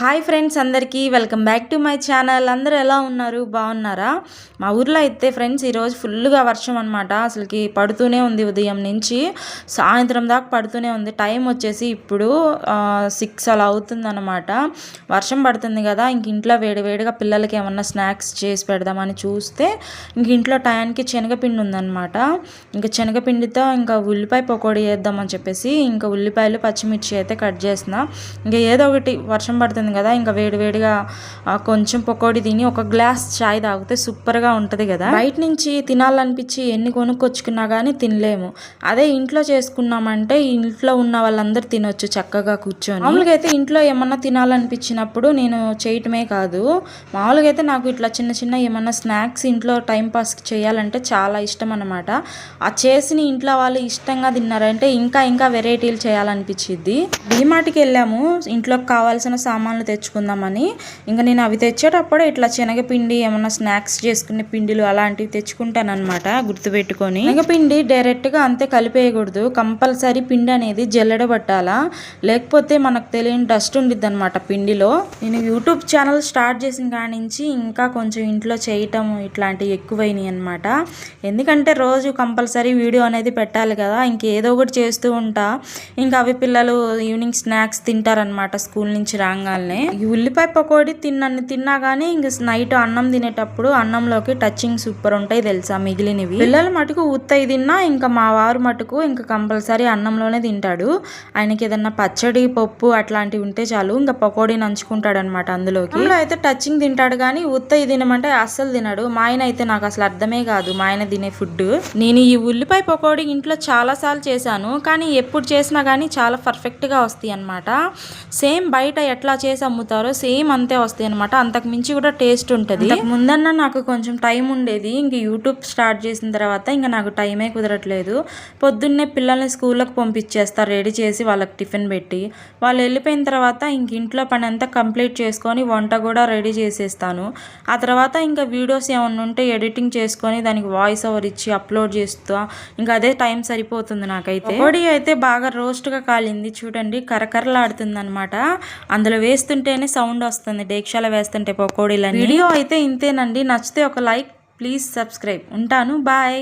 Hi friends అందరికీ welcome back to my channel. అందరూ ఎలా ఉన్నారు? బాగున్నారా? మా ఊర్లో అయితే ఫ్రెండ్స్ ఈరోజు ఫుల్గా వర్షం అనమాట అసలుకి పడుతూనే ఉంది ఉదయం నుంచి. సాయంత్రం దాకా పడుతూనే ఉంది. టైం వచ్చేసి ఇప్పుడు సిక్స్ అలా అవుతుందన్నమాట. వర్షం పడుతుంది కదా ఇంక ఇంట్లో వేడివేడిగా పిల్లలకి ఏమన్నా స్నాక్స్ చేసి పెడదామని చూస్తే ఇంక ఇంట్లో టయానికి శనగపిండి ఉందన్నమాట. ఇంకా శనగపిండితో ఇంకా ఉల్లిపాయ పకోడీ వేద్దామని చెప్పేసి ఇంకా ఉల్లిపాయలు పచ్చిమిర్చి అయితే కట్ చేసిన ఇంకా ఏదో ఒకటి వర్షం పడుతుంది కదా ఇంకా వేడివేడిగా కొంచెం పకోడీ తిని ఒక గ్లాస్ చాయ్ తాగితే సూపర్గా ఉంటుంది కదా. బయట నుంచి తినాలనిపించి ఎన్ని కొనుక్కొచ్చుకున్నా కానీ తినలేము. అదే ఇంట్లో చేసుకున్నామంటే ఇంట్లో ఉన్న వాళ్ళందరూ తినొచ్చు చక్కగా కూర్చొని. మామూలుగా అయితే ఇంట్లో ఏమన్నా తినాలనిపించినప్పుడు నేను చేయటమే కాదు. మామూలుగా అయితే నాకు ఇట్లా చిన్న చిన్న ఏమన్నా స్నాక్స్ ఇంట్లో టైం పాస్ చేయాలంటే చాలా ఇష్టం అనమాట ఆ చేసిన ఇంట్లో వాళ్ళు ఇష్టంగా తిన్నారంటే ఇంకా ఇంకా వెరైటీలు చేయాలనిపించింది డిమార్ట్కి వెళ్ళాము. ఇంట్లోకి కావాల్సిన సామాన్లు తెచ్చుకుందామని. ఇంకా నేను అవి తెచ్చేటప్పుడు ఇట్లా శనగపిండి ఏమన్నా స్నాక్స్ చేసుకునే పిండిలు అలాంటివి తెచ్చుకుంటానమాట గుర్తుపెట్టుకొని. శనగపిండి డైరెక్ట్గా అంతే కలిపేయకూడదు. కంపల్సరీ పిండి అనేది జల్లడబట్టాలా లేకపోతే మనకు తెలియని డస్ట్ ఉండిద్ది అనమాట పిండిలో. నేను యూట్యూబ్ ఛానల్ స్టార్ట్ చేసిన కాడి నుంచి ఇంకా కొంచెం ఇంట్లో చేయటం ఇట్లాంటివి ఎక్కువైనాయి అనమాట ఎందుకంటే రోజు కంపల్సరీ వీడియో అనేది పెట్టాలి కదా. ఇంకేదో ఒకటి చేస్తూ ఉంటా. ఇంకా అవి పిల్లలు ఈవినింగ్ స్నాక్స్ తింటారనమాట స్కూల్ నుంచి రాగానే. ఈ ఉల్లిపాయ పకోడీ తిన్నన్ని తిన్నా కానీ ఇంక నైట్ అన్నం తినేటప్పుడు అన్నంలోకి టచింగ్ సూపర్ ఉంటాయి తెలుసా మిగిలినవి. పిల్లలు మటుకు ఉత్తయి తిన్నా ఇంకా మా వారు మటుకు ఇంకా కంపల్సరీ అన్నంలోనే తింటాడు. ఆయనకి ఏదన్నా పచ్చడి పప్పు అట్లాంటివి ఉంటే చాలు ఇంకా పకోడీ నంచుకుంటాడు అనమాట అందులోకి అయితే టచింగ్ తింటాడు కానీ ఉత్తయి తినమంటే అస్సలు తినడు. మా ఆయన అయితే నాకు అసలు అర్థమే కాదు మా ఆయన తినే ఫుడ్ నేను ఈ ఉల్లిపాయ పకోడీ ఇంట్లో చాలా సార్లు చేశాను కానీ ఎప్పుడు చేసినా కానీ చాలా పర్ఫెక్ట్గా వస్తాయి అనమాట సేమ్ బయట ఎట్లా చేసి అమ్ముతారో సేమ్ అంతే వస్తాయి అనమాట అంతకు మించి కూడా టేస్ట్ ఉంటుంది. ముందన్న నాకు కొంచెం టైం ఉండేది. ఇంక యూట్యూబ్ స్టార్ట్ చేసిన తర్వాత ఇంకా నాకు టైమే కుదరట్లేదు. పొద్దున్నే పిల్లల్ని స్కూల్కి పంపించేస్తా రెడీ చేసి వాళ్ళకి టిఫిన్ పెట్టి. వాళ్ళు వెళ్ళిపోయిన తర్వాత ఇంక ఇంట్లో పని అంతా కంప్లీట్ చేసుకొని వంట కూడా రెడీ చేసేస్తాను. ఆ తర్వాత ఇంకా వీడియోస్ ఏమన్నా ఉంటే ఎడిటింగ్ చేసుకొని దానికి వాయిస్ ఓవర్ ఇచ్చి అప్లోడ్ చేస్తా. ఇంకా అదే టైం సరిపోతుంది నాకైతే. పొడి అయితే బాగా రోస్ట్గా కాలింది. చూడండి కరకరలాడుతుంది అనమాట అందులో వేస్తుంటేనే సౌండ్ వస్తుంది. డేక్షాల వేస్తుంటే పకోడీలని వీడియో అయితే ఇంతేనండి. నచ్చితే ఒక లైక్ ప్లీజ్ సబ్స్క్రైబ్ ఉంటాను. బాయ్